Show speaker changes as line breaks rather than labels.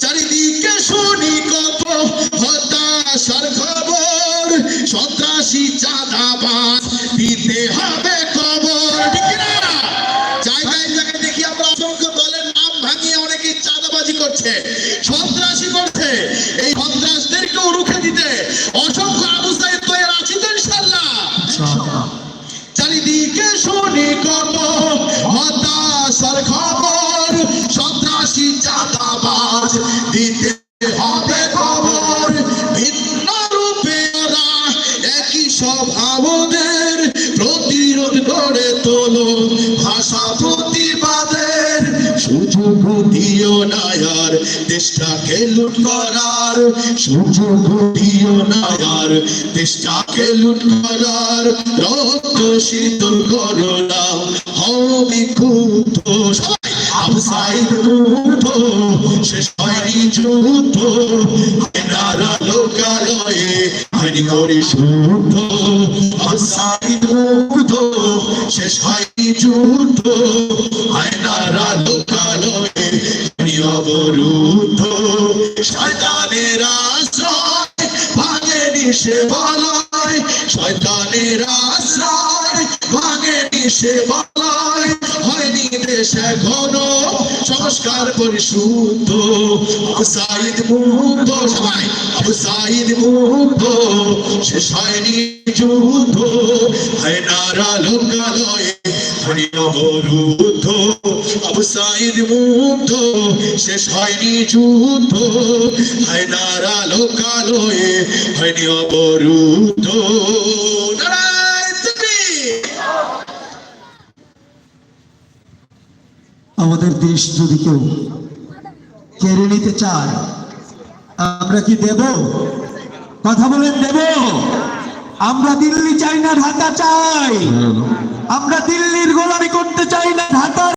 চারিদিকে শুনি কত হতাশার খবর সন্ত্রাসী চাঁদাবাজ দিতে হবে খবর। ঠিক কি না জায়গায় জায়গায় দেখি আমরা অসংখ্য দলের নাম ভাঙিয়ে অনেকে চাঁদাবাজি করছে সন্ত্রাসী করছে। এই সন্ত্রাসদেরকেও রুখে দিতে অসংখ্য সাইদ তৈরি আছি তো ইনশাল্লাহ চারিদিকে শুনি কত হতাশার খবর চাঁদাবাজ দিতে হবে খবর। ভিন্ন রূপে ওরা একই স্বভাবদের প্রতিরোধ করে তোলো ভাষা প্রতিবাদের সুযোগ দিও নায়ার দেশটাকে লুট করার। সুযোগ দিও নায়ার দেশটাকে লুট করার। রক্ত শীতল করো না হবে ক্ষুব্ধ আবসাইড মুগ্ধ শেষ হয়নি যুদ্ধ। এনারা লোকালয়ে শুদ্ধ। শেষ হয়নি যুদ্ধ। আয়নারা লোকালয়ে হয়নি অবরুদ্ধ। শয়তানের আশ্রয় ভাঙেনি সে বলয়। শয়তানের আশ্রয় ভাঙেনি সে বলয়। দেশে ঘন সংস্কার পরিশুদ্ধ। সাইদ মুগ্ধ, সবাই। সাইদ মুগ্ধ, শেষ হয়নি যুদ্ধ। হয় নারা লোকালয়ে অবরুদ্ধ। আবু সাইদ মুগ্ধ, শেষ হয়নি যুদ্ধ। হয় নারা লোকালয়ে হয়নি অবরুদ্ধ।
আমাদের দেশ যদি কেউ কেড়ে নিতে চায় আমরা কি দেব? কথা বলেন দেব। আমরা দিল্লি চাই না ঢাকা চাই। আমরা দিল্লির গোলামি করতে চাই না ঢাকা